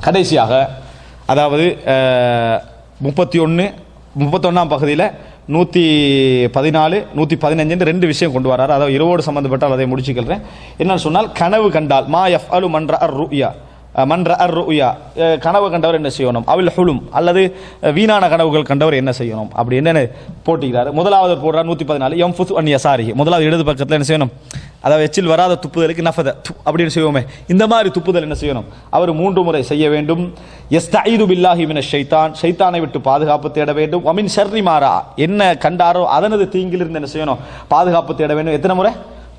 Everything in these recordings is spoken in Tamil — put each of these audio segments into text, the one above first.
கடைசியாக அதாவது முப்பத்தி ஒன்று முப்பத்தொன்னாம் பகுதியில் நூற்றி பதினாலு நூற்றி பதினஞ்சுன்னு ரெண்டு விஷயம் கொண்டு வராரு அதாவது இரவோடு சம்மந்தப்பட்டால் அதை முடிச்சுக்கிறேன் என்னன்னு சொன்னால் கனவு கண்டால் மா எஃப் அலு மன்ற அர் ரூயா மன்ற அர் உயா கனவு கண்டவர் என்ன செய்யணும்? அவில் ஹுலும் அல்லது வீணான கனவுகள் கண்டவர் என்ன செய்யணும்? அப்படி என்னென்னு போட்டிக்கிறார். முதலாவது போடுறார் நூற்றி பதினாலு எம் ஃபுஸ் அன் யசாரி. முதலாவது இடது பக்கத்தில் என்ன செய்யணும்? அதாவது எச்சில் வராத துப்புதலுக்கு நஃபத து அப்படின்னு செய்வோமே. இந்த மாதிரி துப்புதல் என்ன செய்யணும்? அவர் மூன்று முறை செய்ய வேண்டும். எஸ் எஸ்தஈது பில்லாஹி மின ஷைத்தான். ஷைத்தானை விட்டு பாதுகாப்பு தேட வேண்டும். அமின் ஷர்ரி மாறா என்ன கண்டாரோ அதனது தீங்கிலிருந்து என்ன செய்யணும்? பாதுகாப்பு தேட வேண்டும். எத்தனை முறை?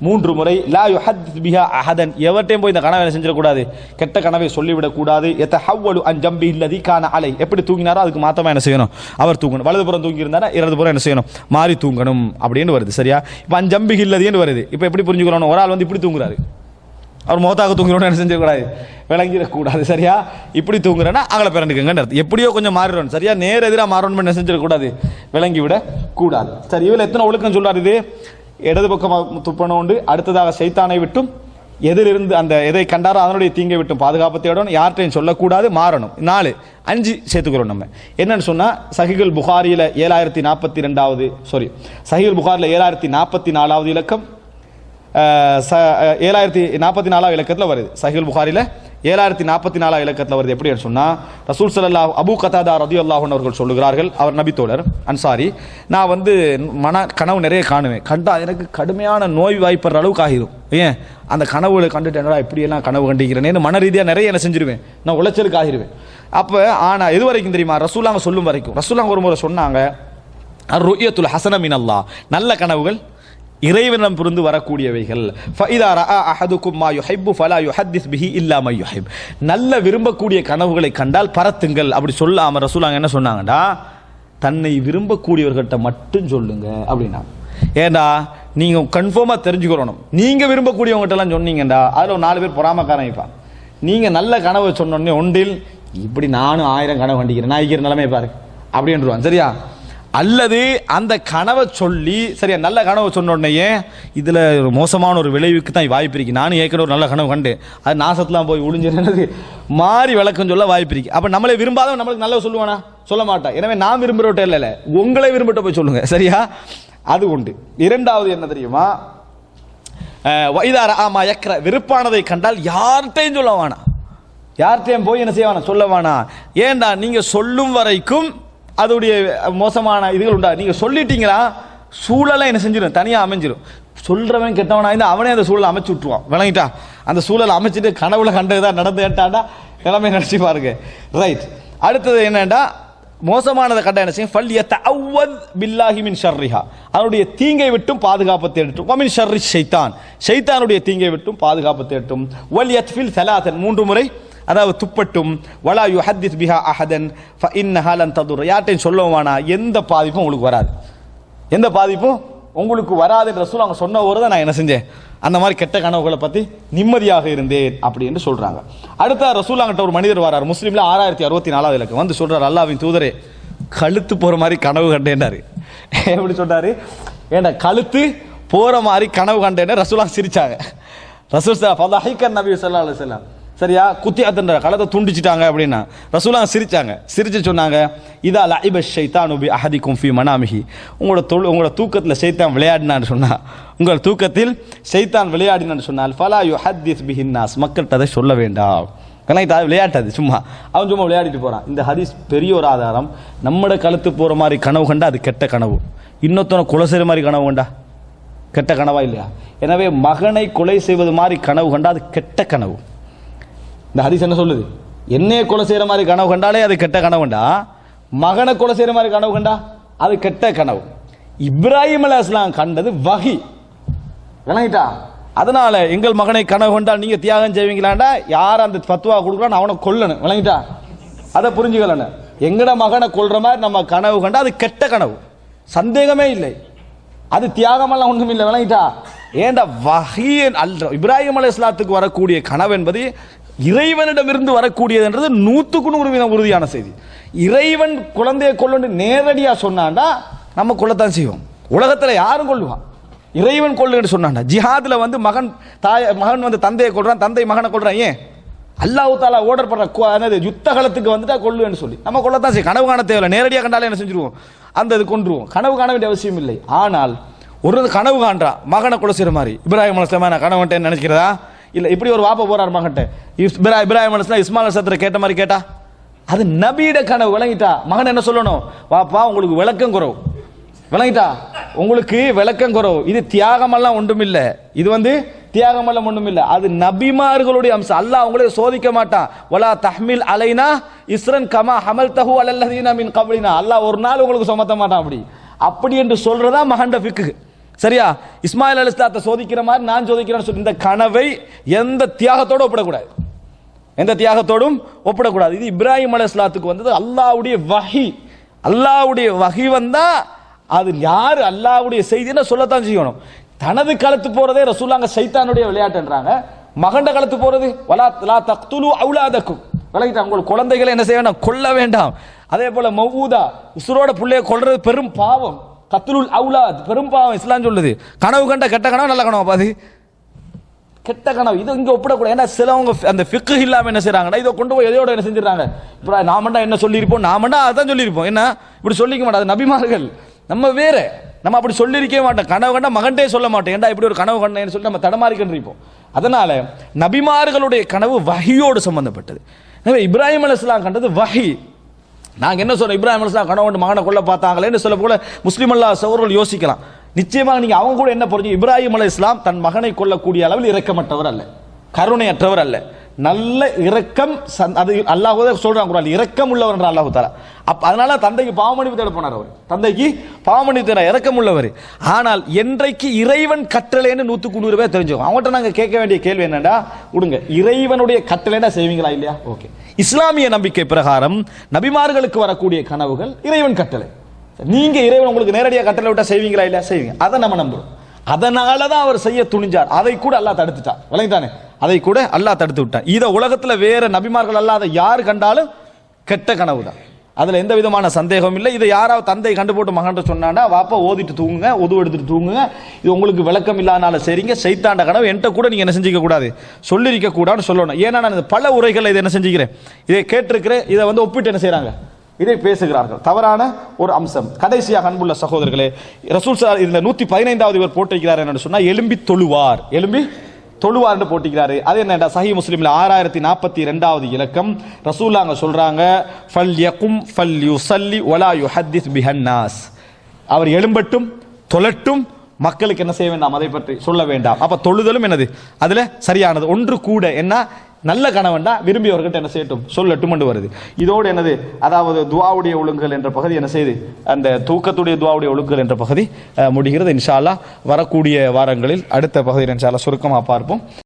மூன்று முறை லா யு ஹத் பிஹா அஹதன். எவர்ட்டையும் போய் இந்த கனவை என்ன செஞ்சிடக்கூடாது. கெட்ட கனவை சொல்லிவிடக்கூடாது. எத்த ஹவ்வலு அன் ஜம்பி இல்லதி கான அலை. எப்படி தூங்கினாரோ அதுக்கு மாத்தமாக என்ன செய்யணும்? அவர் தூங்கணும். வலதுபுறம் தூங்கி இருந்தாரா இடதுபுறம் என்ன செய்யணும்? மாறி தூங்கணும் அப்படின்னு வருது சரியா? இப்போ அஞ்சம்பி இல்லதின்னு வருது. இப்போ எப்படி புரிஞ்சுக்கிறோம் ஒரு ஆள் வந்து இப்படி தூங்குறாரு. அவர் மோத்தாக தூங்குறோன்னு என்ன செஞ்சிடக்கூடாது? விளங்கிடக்கூடாது சரியா? இப்படி தூங்குறேன்னா அகல பிறண்டுக்குங்கன்னு எப்படியோ கொஞ்சம் மாறிடணும் சரியா? நேர் எதிராக மாறணும்னு என்ன செஞ்சிடக்கூடாது? விளங்கி விட கூடாது சரி இதில் எத்தனை ஒழுக்கம் சொல்றாரு இது? இடது பக்கம் துப்பணும் உண்டு அடுத்ததாக சைத்தானை விட்டும் எதிலிருந்து அந்த எதை கண்டாரோ அதனுடைய தீங்கை விட்டும் பாதுகாப்பு தேடணும் யார்கிட்டையும் சொல்லக்கூடாது மாறணும். நாலு அஞ்சு சேர்த்துக்கிறோம் நம்ம. என்னன்னு சொன்னால் சஹிகுல் புகாரியில் ஏழாயிரத்தி நாற்பத்தி ரெண்டாவது சாரி சஹிகுல் புகாரில் ஏழாயிரத்தி நாற்பத்தி நாலாவது இலக்கம் ச- ஏழாயிரத்தி நாற்பத்தி நாலாவது இலக்கத்தில் வருது. சஹிகுல் புகாரியில் ஏழாயிரத்தி நாற்பத்தி நாலாம் இலக்கத்தில் வருது. எப்படி சொன்னால் ரசூல் ஸல்லல்லாஹு அபூ கதாதா ரதி அல்லாஹன் அவர்கள் சொல்லுகிறார்கள். அவர் நபித்தோழர் அன்சாரி. நான் வந்து மன கனவு நிறைய காணுவேன். கண்டா எனக்கு கடுமையான நோய் வாய்ப்படுற அளவுக்கு ஆகிரும். ஏன்? அந்த கனவுகளை கண்டுட்டு என்னடா இப்படியெல்லாம் கனவு கண்டிக்கிறேன்னு மன ரீதியாக நிறைய என்ன செஞ்சிருவேன். நான் உளைச்சலுக்கு ஆகிருவேன். அப்போ ஆனால் எது வரைக்கும் தெரியுமா? ரசூலாங்க சொல்லும் வரைக்கும். ரசூலாங்க ஒரு முறை சொன்னாங்க ருயத்துல் ஹசனமின் அல்லா நல்ல கனவுகள் இறைவனம் புரிந்து வரக்கூடியவைகள். ஃபைதா ரஆ அஹதுக்கும் மா யுஹைப்பு ஃபலா யுஹத்திஸ் பிஹி இல்லாம யுஹைப். நல்ல விரும்பக்கூடிய கனவுகளை கண்டால் பரத்துங்கள் அப்படி சொல்லாமல் ரசூலாங்க என்ன சொன்னாங்கடா? தன்னை விரும்பக்கூடியவர்கிட்ட மட்டும் சொல்லுங்க அப்படின்னா. ஏண்டா நீங்கள் கன்ஃபார்மாக தெரிஞ்சுக்கிறணும் நீங்கள் விரும்பக்கூடியவங்ககிட்டலாம் சொன்னீங்கடா. அதில் ஒரு நாலு பேர் பொறாமக்காரன் வைப்பான் நீங்கள் நல்ல கனவு சொன்னோடனே ஒன்றில் இப்படி நானும் ஆயிரம் கனவு கண்டிக்கிறேன். நான் இருக்கிற நிலைமை பாரு. அப்படின்றான் சரியா? அல்லது அந்த கனவை சொல்லி சரியா நல்ல கனவை சொன்ன உடனே இதில் ஒரு மோசமான ஒரு விளைவுக்கு தான் வாய்ப்பு இருக்குது நானும் ஏற்கனவே ஒரு நல்ல கனவு கண்டு அது நாசத்துலாம் போய் ஒளிஞ்சிருந்தது. மாறி விளக்கம் சொல்ல வாய்ப்பு இருக்குது அப்போ நம்மளை விரும்பாதவன் நம்மளுக்கு நல்ல சொல்லுவானா? சொல்ல மாட்டான். எனவே நான் விரும்புகிறவட்ட இல்லை இல்லை. உங்களை விரும்பிட்ட போய் சொல்லுங்கள் சரியா? அது உண்டு. இரண்டாவது என்ன தெரியுமா? வைதார ஆமா யக்ர. விருப்பானதை கண்டால் யார்கிட்டையும் சொல்ல வேணாம் யார்கிட்டையும் போய் என்ன செய்ய வேணாம் சொல்ல வேணாம் ஏண்டா நீங்கள் சொல்லும் வரைக்கும் அதோடைய மோசமான இதுகள் உண்டா? நீங்கள் சொல்லிட்டீங்களா? சூழலை என்ன செஞ்சிடும் தனியாக அமைஞ்சிடும் சொல்கிறவன் கெட்டவனாக இருந்தால் அவனே அந்த சூழலை அமைச்சு விட்ருவான் விளங்கிட்டா? அந்த சூழலை அமைச்சிட்டு கனவுல கண்டதுதான் நடந்து கேட்டாண்டா நிலைமை நினச்சி பாருங்க. ரைட் அடுத்தது என்னண்டா? மோசமானதை கண்ட என்ன செய்யும்? ஃபல் யத்தஅவ்வத் பில்லாஹி மின் ஷர்ரிஹா. அதனுடைய தீங்கை விட்டும் பாதுகாப்பு தேடட்டும். மின் ஷர்ரி ஷைத்தான். ஷைத்தானுடைய தீங்கை விட்டும் பாதுகாப்பு தேடட்டும். வல் யத்ஃபில் சலாதன் மூன்று முறை அதாவது துப்பட்டும் வலா யுஹத்திஸ் பிஹா அஹதன் ஃப ததுர். யார்ட்டையும் சொல்லுவானா எந்த பாதிப்பும் உங்களுக்கு வராது. எந்த பாதிப்பும் உங்களுக்கு வராதுன்ற ரசூல் அவங்க சொன்ன ஒரு தான் நான் என்ன செஞ்சேன்? அந்த மாதிரி கெட்ட கனவுகளை பற்றி நிம்மதியாக இருந்தேன் அப்படி என்று அடுத்த ரசூலாங்கிட்ட ஒரு மனிதர் வரார். முஸ்லீமில் ஆறாயிரத்தி அறுபத்தி நாலாவது இலக்கு. வந்து சொல்கிறார் அல்லாவின் தூதரே கழுத்து போகிற மாதிரி கனவு கண்டேன்னாரு. எப்படி சொல்கிறாரு ஏன்னா கழுத்து போகிற மாதிரி கனவு கண்டேன்னு ரசூலா சிரிச்சாங்க. ரசூல் சார் நபி ஸல்லல்லாஹு அலைஹி வஸல்லம். சரியா? குத்தி அத்தன்ற களத்தை துண்டிச்சிட்டாங்க அப்படின்னா ரசூலா சிரிச்சாங்க. சிரிச்சு சொன்னாங்க இதா லைப ஷைத்தான் உபி அஹதி கும்ஃபி மனாமிஹி. உங்களோட தொழு உங்களோட தூக்கத்தில் சைத்தான் விளையாடினான்னு சொன்னா உங்கள் தூக்கத்தில் சைத்தான் விளையாடினான்னு சொன்னால் ஃபலா யு ஹத்திஸ் பிஹின்னாஸ் மக்கள்கிட்ட அதை சொல்ல வேண்டாம். கணக்கிட்ட அது விளையாட்டாது சும்மா. அவன் சும்மா விளையாடிட்டு போகிறான் இந்த ஹதீஸ் பெரிய ஒரு ஆதாரம். நம்மட கழுத்து போகிற மாதிரி கனவு கண்டா அது கெட்ட கனவு. இன்னொருத்தனை கொலை செய்கிற மாதிரி கனவு கண்டா? கெட்ட கனவா இல்லையா? எனவே மகனை கொலை செய்வது மாதிரி கனவு கண்டா அது கெட்ட கனவு. இந்த ஹரிஸ் என்ன சொல்லுது? என்னைய கொலை செய்யற மாதிரி கனவு கண்டாலே அது கெட்ட கனவுண்டா? மகனை கொலை செய்யற மாதிரி கனவு கண்டா? அது கெட்ட கனவு. இப்ராஹிம் அலி அஸ்லாம் கண்டது வகி. விளங்கிட்டா? அதனால எங்கள் மகனை கனவு கொண்டால் நீங்க தியாகம் செய்வீங்களாண்டா? யார் அந்த தத்துவா கொடுக்குறான்னு அவனை கொல்லணும். விளங்கிட்டா? அதை புரிஞ்சுக்கலன்னு எங்கட மகனை கொல்ற மாதிரி நம்ம கனவு கண்டா அது கெட்ட கனவு. சந்தேகமே இல்லை. அது தியாகமெல்லாம் ஒன்றும் இல்லை. விளங்கிட்டா? ஏண்டா வகையன் அல் இப்ராஹிம் அலி இஸ்லாத்துக்கு வரக்கூடிய கனவு என்பது இறைவனிடமிருந்து வரக்கூடியதுன்றது நூற்றுக்கு நூறு வீதம் உறுதியான செய்தி. இறைவன் குழந்தையை கொள்ளு நேரடியாக சொன்னாண்டா நம்ம கொள்ளத்தான் செய்வோம். உலகத்தில் யாரும் கொள்ளுவான் இறைவன் கொள்ளுன்னு சொன்னாண்டா ஜிஹாதில் வந்து மகன் தாய் மகன் வந்து தந்தையை கொள்றான் தந்தை மகனை கொள்றான் ஏன்? அல்லாஹ் தாலா ஓர்டர் பண்ற கு- யுத்த காலத்துக்கு வந்துட்டா கொள்ளுன்னு சொல்லி. நம்ம கொள்ளத்தான் செய்யும் கனவு காண தேவையில்லை. நேரடியாக கண்டாலே என்ன செஞ்சிருவோம்? அந்த இது கொண்டுருவோம் கனவு காண வேண்டிய அவசியம் இல்லை. ஆனால் ஒரு கனவு காண்றா மகனை கொலை செய்கிற மாதிரி. இப்ராஹிம் அலுவலாமா நான் கனவுட்டேன்னு நினைக்கிறதா? இல்ல இப்படி ஒரு வாப்ப போறார் மகன்ட்ட இப்ரா- இப்ராஹிம் அலுவலாம் இஸ்மாயில் சத்திர கேட்ட மாதிரி கேட்டா அது நபியிட கனவு. விளங்கிட்டா. மகன் என்ன சொல்லணும்? வாப்பா உங்களுக்கு விளக்கம் குறவு. விளங்கிட்டா. உங்களுக்கு விளக்கம் குறவு. இது தியாகமெல்லாம் ஒன்றும் இல்லை இது வந்து தியாகமெல்லாம் ஒன்றும் இல்லை அது நபிமார்களுடைய அம்சம். அல்லாஹ் அவங்களே சோதிக்க மாட்டான். வலா தஹ்மில் அலைனா இஸ்ரன் கமா ஹமல் தஹு அலல்லதீனா மின் கபலினா. அல்லாஹ் ஒரு நாள் உங்களுக்கு சுமத்த மாட்டான் அப்படி. அப்படி என்று சொல்றதா மகண்ட ஃபிக்கு சரியா? இஸ்மாயில் அலிஸ்லாத்தை சோதிக்கிற மாதிரி நான் சோதிக்கிறேன்னு சொல்லி இந்த கனவை எந்த தியாகத்தோடு ஒப்பிடக்கூடாது. எந்த தியாகத்தோடும் ஒப்பிடக்கூடாது. இது இப்ராஹிம் அலிஸ்லாத்துக்கு வந்தது. அல்லாவுடைய வகி அல்லாவுடைய வகி வந்தா அது யார் அல்லாவுடைய செய்தின்னு சொல்லத்தான் செய்யணும். தனது களத்து போறதே ரசூலாங்க சைத்தானுடைய விளையாட்டுன்றாங்க. மகண்ட களத்து போறது? வலா லா தக்துலு அவுலாதக்கும். விளங்கிட்டா உங்கள் குழந்தைகளை என்ன செய்ய வேண்டாம்? கொல்ல வேண்டாம். அதே போல மௌதா உசுரோட பிள்ளைய கொள்றது பெரும் பாவம். கத்துலுல் அவுலாத் பெரும்பாவம் இஸ்லாம் சொல்லுது. கனவு கண்ட கெட்ட கனவு நல்ல கனவு பாது? கெட்ட கனவு. இது இங்கே ஒப்பிடக்கூடாது. ஏன்னா சிலவங்க அந்த ஃபிக்கு இல்லாமல் என்ன செய்கிறாங்கன்னா இதை கொண்டு போய் எதையோட என்ன செஞ்சிடறாங்க? இப்போ நாமண்டா என்ன சொல்லியிருப்போம்? நாமண்டா அதான் சொல்லியிருப்போம். என்ன இப்படி சொல்லிக்க மாட்டாது நபிமார்கள். நம்ம வேற. நம்ம அப்படி சொல்லியிருக்கவே மாட்டோம். கனவு கண்டா மகன்டே சொல்ல மாட்டோம். ஏன்டா இப்படி ஒரு கனவு கண்டேன்னு சொல்லி நம்ம தடமாறிக்கிட்டு அதனால நபிமார்களுடைய கனவு வகையோடு சம்பந்தப்பட்டது. எனவே இப்ராஹிம் அலைஹிஸ்ஸலாம் கண்டது வஹி. நாங்கள் என்ன சொல்கிறோம் இப்ராஹிம் அலிஸ்லாம் கணவன் மகனை கொள்ள பார்த்தாங்களேன்னு சொல்ல போல முஸ்லீம் அல்லா சகோதரர்கள் யோசிக்கலாம். நிச்சயமாக நீங்கள் அவங்க கூட என்ன புரிஞ்சு இப்ராஹிம் அலி இஸ்லாம் தன் மகனை கொள்ளக்கூடிய அளவில் இறக்கமற்றவர் அல்ல. கருணையற்றவர் அல்ல. நல்ல இரக்கம் சந்- அது அல்லாஹ் சொல்றாங்க குரான் இரக்கம் உள்ளவர் என்ற அல்லாஹு தாரா அப்ப அதனால தந்தைக்கு பாவமணிப்பு தேட போனார் அவர். தந்தைக்கு பாவமணி தேட இறக்கம் உள்ளவர். ஆனால் என்றைக்கு இறைவன் கட்டளைன்னு நூத்துக்கு நூறு பேர் தெரிஞ்சுக்கோ அவங்கள்ட்ட நாங்க கேட்க வேண்டிய கேள்வி என்னடா விடுங்க. இறைவனுடைய கட்டளைனா செய்வீங்களா இல்லையா? ஓகே. இஸ்லாமிய நம்பிக்கை பிரகாரம் நபிமார்களுக்கு வரக்கூடிய கனவுகள் இறைவன் கட்டளை. நீங்க இறைவன் உங்களுக்கு நேரடியாக கட்டளை விட்டா செய்வீங்களா இல்லையா? செய்வீங்க. அதை நம்ம நம்புறோம். அதனால தான் அவர் செய்ய துணிஞ்சார். அதை கூட அல்லாஹ் தடுத்துட்டார் விளங்கிட்டானே? அதை கூட அல்லாஹ் தடுத்து விட்டான். இதை உலகத்தில் வேற நபிமார்கள் அல்லாத யார் கண்டாலும் கெட்ட கனவு தான் அதில் எந்த விதமான சந்தேகமும் இல்லை. இதை யாராவது தந்தை கண்டு போட்டு மகன்கிட்ட சொன்னாண்டா வாப்பா ஓதிட்டு தூங்குங்க ஒது எடுத்துட்டு தூங்குங்க. இது உங்களுக்கு விளக்கம் இல்லாதனால சரிங்க. சைத்தாண்ட கனவு என்கிட்ட கூட நீங்கள் என்ன செஞ்சுக்க கூடாது. கூடாதுன்னு சொல்லணும். ஏன்னா நான் பல உரைகளை இதை என்ன செஞ்சுக்கிறேன்? இதை கேட்டிருக்கிறேன். இதை வந்து ஒப்பிட்டு என்ன செய்கிறாங்க இதை பேசுகிறார்கள். தவறான ஒரு அம்சம். கடைசியாக அன்புள்ள சகோதரர்களே ரசூல் சார் இந்த நூத்தி பதினைந்தாவது இவர் போட்டிருக்கிறார் என்று சொன்னா எலும்பி தொழுவார். எலும்பி தொழுவார் என்று போட்டிக்கிறாரு அது என்னடா சஹி முஸ்லீமில் ஆறாயிரத்தி நாற்பத்தி ரெண்டாவது இலக்கம் ரசூலாங்க சொல்றாங்க ஃபல் யகும் ஃபல் யுசல்லி வலா யுஹத்திஸ் பிஹன்னாஸ். அவர் எழும்பட்டும் தொழட்டும் மக்களுக்கு என்ன செய்ய வேண்டாம்? அதை பற்றி சொல்ல வேண்டாம். அப்ப தொழுதலும் என்னது? அதுல சரியானது. ஒன்று கூட என்ன? நல்ல கணவன்டா விரும்பியவர்கிட்ட என்ன செய்யட்டும்? சொல்லட்டும் என்று வருது. இதோடு என்னது? அதாவது துவாவுடைய ஒழுங்குகள் என்ற பகுதி என்ன செய்யுது அந்த தூக்கத்துடைய துவாவுடைய ஒழுங்குகள் என்ற பகுதி முடிகிறது. இன்ஷால்லா வரக்கூடிய வாரங்களில் அடுத்த பகுதியில் இன்ஷால்லா சுருக்கமாக பார்ப்போம்.